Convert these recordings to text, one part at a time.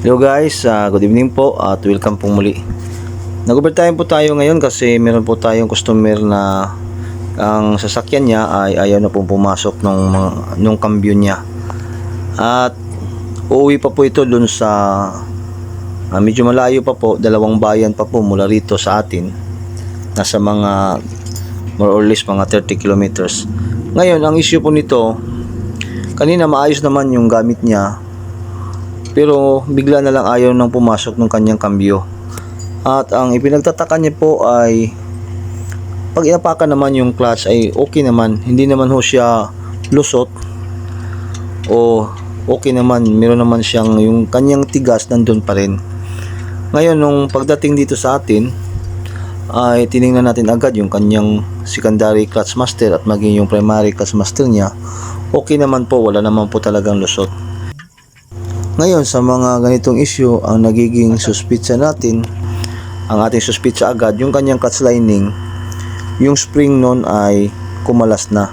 Hello guys, ah, good evening po at welcome po muli. Nag-overtime po tayo ngayon kasi meron po tayong customer na ang sasakyan niya ay ayaw na pong pumasok nung, nung kambyo niya. At uuwi pa po ito dun sa ah, medyo malayo pa po, dalawang bayan pa po mula rito sa atin. Nasa mga more or less mga 30 kilometers. Ngayon, ang issue po nito, kanina maayos naman yung gamit niya pero bigla na lang ayaw nang pumasok ng kanyang kambyo. At ang ipinagtataka niya po ay pag inapakan naman yung clutch ay okay naman. Hindi naman ho siya lusot o okay naman. Meron naman siyang yung kanyang tigas nandun pa rin. Ngayon nung pagdating dito sa atin ay tiningnan natin agad yung kanyang secondary clutch master at maging yung primary clutch master niya. Okay naman po, wala naman po talagang lusot. Ngayon, sa mga ganitong issue, ang nagiging suspitsa natin, ang ating suspitsa agad, yung kanyang clutch lining, yung spring nun ay kumalas na.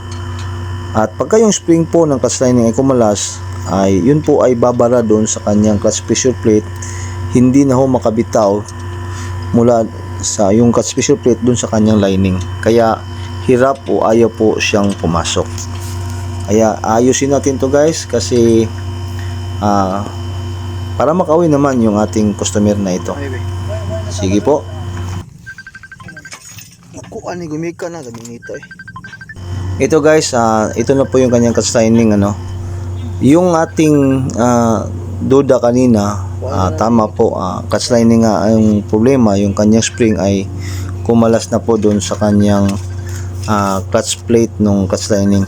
At pagka yung spring po ng clutch lining ay kumalas, ay yun po ay babara doon sa kanyang clutch pressure plate, hindi na ho makabitaw mula sa yung clutch pressure plate doon sa kanyang lining. Kaya hirap o ayaw po siyang pumasok. Kaya ayusin natin to guys kasi ah para makauwi naman yung ating customer na ito. Sige po. Ako ani gumika na gabi nito eh. Ito guys, ah, ito na po yung kanyang lining ano. Yung ating ah, duda kanina, ah, tama po, ah, clutch lining nga yung problema, yung kanyang spring ay kumalas na po doon sa kanyang ah, clutch plate nung clutch lining.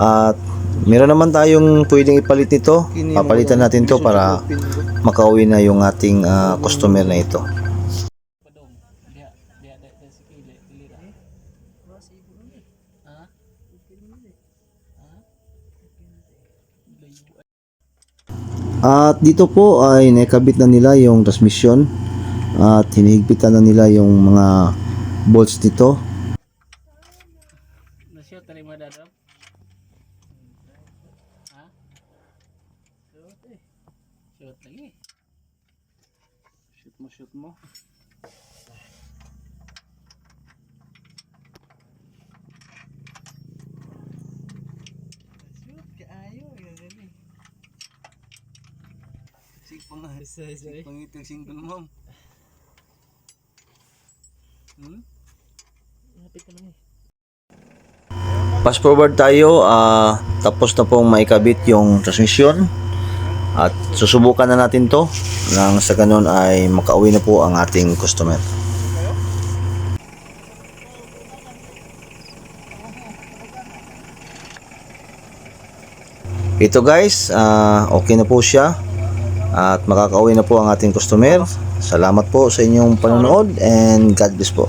At meron naman tayong pwedeng ipalit nito. Papalitan natin to para makauwi na yung ating ah, customer na ito. At dito po ay nakabit na nila yung transmission at hinihigpitan na nila yung mga bolts nito Shoot eh. Shoot lagi. Shoot mo, shoot mo. Shoot ka ayo, yan yan eh. Sipang eh. Sipang itong single mom. Hmm? Lapit ka naman eh. Fast forward tayo, ah, tapos na pong maikabit yung transmission at susubukan na natin to nang sa ganun ay makauwi na po ang ating customer. Ito guys, ah, okay na po siya at makakauwi na po ang ating customer. Salamat po sa inyong panonood and God bless po.